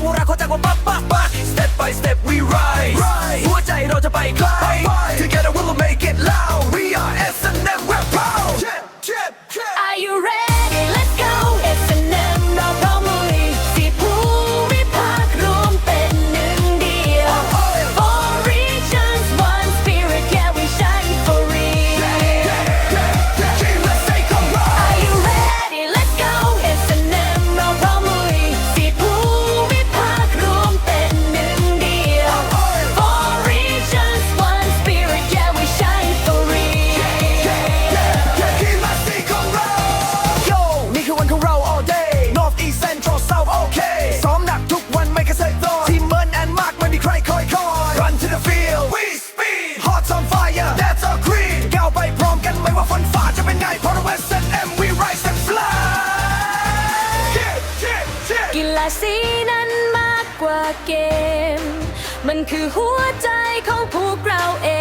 จักหวรักเขาจังหวปั๊บปั๊บปั๊บ step by step we rise หัวใจเราจะไปไกล สีนั้นมากกว่าเกม มันคือหัวใจของพวกเราเอง